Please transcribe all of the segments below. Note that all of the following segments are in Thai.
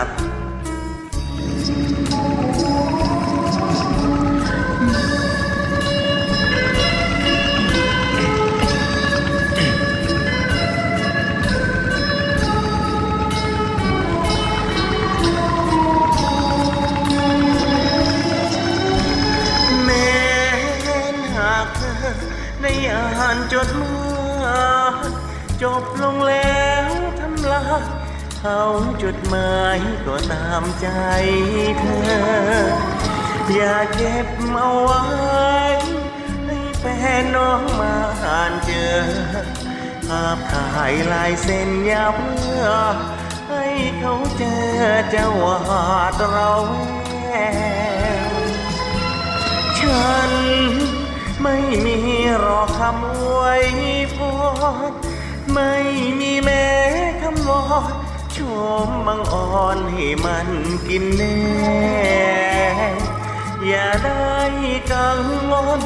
ับ แม้นหากเธอได้านจดหมายจบลงแล้วทำลาย เขาจดหมายก็ตามใจเธอ อย่าเก็บเอาไว้ ให้แฟนน้องมาอ่านเจอภาพถ่ายลายเส้นยาวเพื่อ ให้เขาเจอจะหวาดเราแวฉันไม่มีรอคำอวยพรไม่มีแม้คำวอน ชมบังอ่อนให้มันกินแน่ อย่าได้กังวล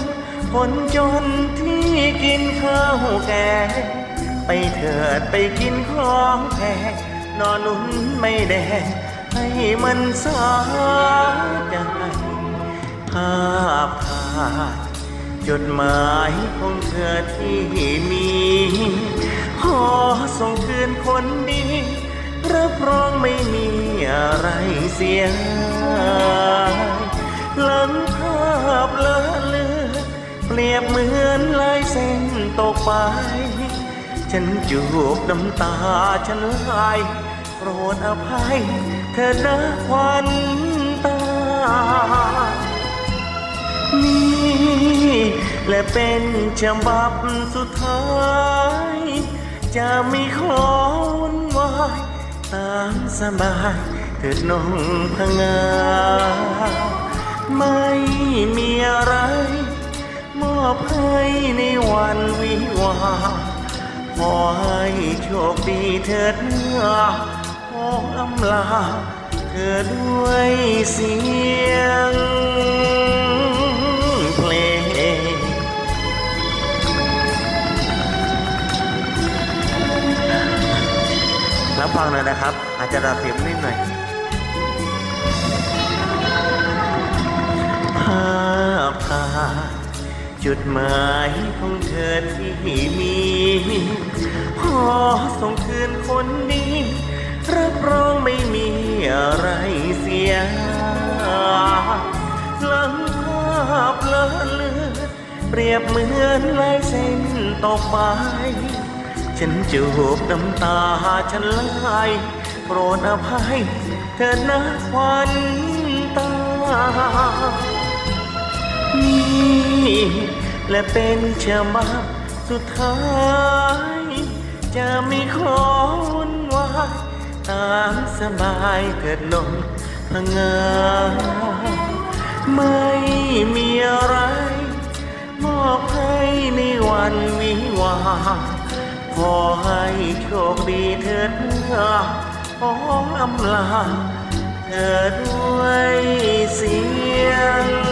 คนจนที่กินข้าวแกงไปเถิดไปกินของแพงนอนนุ่นไม่แดงให้มันสาใจภาพถ่ายจดหมายของเธอที่ เสียหลังภาพเลอะเลือเปรียบเหมือนลายเส้นตกไปฉันจูบน้ำตาฉันไหลโปรดอภัย เธอนะควันตา นี่และเป็นฉบับสุดท้าย จะไม่ขอวนวายตามสบาย เถิดน้องพังงาไม่มีอะไร มอบให้ในวันวิวาขอให้โชคดีเถิดเนื้อขออำลาเธอด้วยเสียงเพลงรับฟังหน่อยนะครับ อาจจะระเสียงนิดหน่อย จุดหมายของเธอที่มีขอส่งคืนคนนี้ รับรองไม่มีอะไรเสียหลังภาพเลอะเลือเปรียบเหมือนลายเส้นตกไปฉันจูบน้ำตาฉันไหลโปรดอภัย เธอนะควันตา และเป็นฉบับสุดท้าย จะไม่ขอวุ่นวายตามสบายเถิดนงพังงาไม่มีอะไร มอบให้ในวันวิวา ขอให้โชคดีเถิดนะขออำลาเธอด้วยเสียง